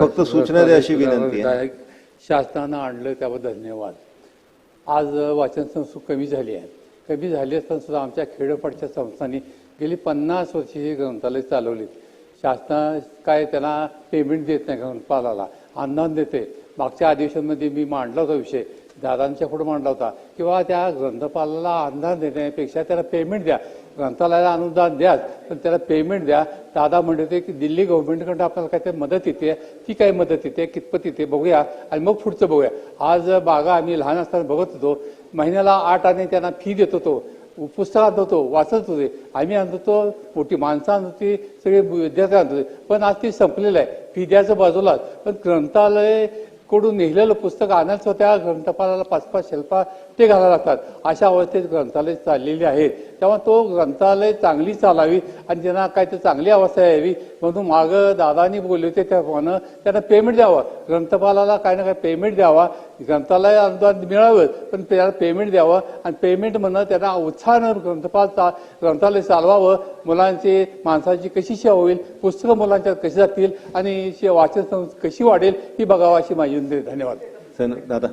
फक्त सूचना द्या अशी विनंती आहे. शासनानं आणलं त्याबद्दल धन्यवाद. आज वाचन संस्था कमी झाली आहे. कमी झाली असताना सुद्धा आमच्या खेडोपाडच्या संस्थांनी गेली पन्नास वर्षे ही ग्रंथालय चालवली शासना काय त्यांना पेमेंट देत नाही ग्रंथपालाला. अनुदान देते. मागच्या अधिवेशनमध्ये मी मांडला होता विषय. दादांच्या पुढे मांडला होता किंवा त्या ग्रंथपालाला अनुदान देण्यापेक्षा त्याला पेमेंट द्या. ग्रंथालयाला अनुदान द्या पण त्याला पेमेंट द्या. दादा म्हणत होते की दिल्ली गव्हर्नमेंटकडून आपल्याला काहीतरी मदत येते ती काय मदत येते कितपत येते बघूया. आणि मग पुढचं बघूया. आज बागा आम्ही लहान असताना बघत होतो महिन्याला आठ आणि त्यांना फी देत होतो पुस्तकात होतो वाचत होते. आम्ही आणत होतो मोठी माणसं आणत होती सगळे विद्यार्थी आणत होते. पण आज ती संपलेलं आहे. फी द्यायचं बाजूलाच. पण ग्रंथालय कडून नेलेलं पुस्तक आणायचं होत्या ग्रंथपालाला पाच पाच शेल्पा ते घालायला लागतात. अशा अवस्थेत ग्रंथालय चाललेली आहेत तेव्हा तो ग्रंथालय चांगली चालावी आणि ज्यांना काय ते चांगली अवस्था यावी म्हणून मागं दादानी बोलले होते. त्याप्रमाणे त्यांना पेमेंट द्यावं. ग्रंथपालाला काय ना काय पेमेंट द्यावा. ग्रंथालय अनुदान मिळावं पण त्याला पेमेंट द्यावं आणि पेमेंट म्हणणं त्यांना उत्साहानं ग्रंथपाल चा ग्रंथालय चालवावं. मुलांची माणसाची कशी सेवा होईल? पुस्तकं मुलांच्या कशी जातील? आणि शे- वाचन कशी वाढेल? ही बघावं अशी माझी विनंती आहे. धन्यवाद सन- दादा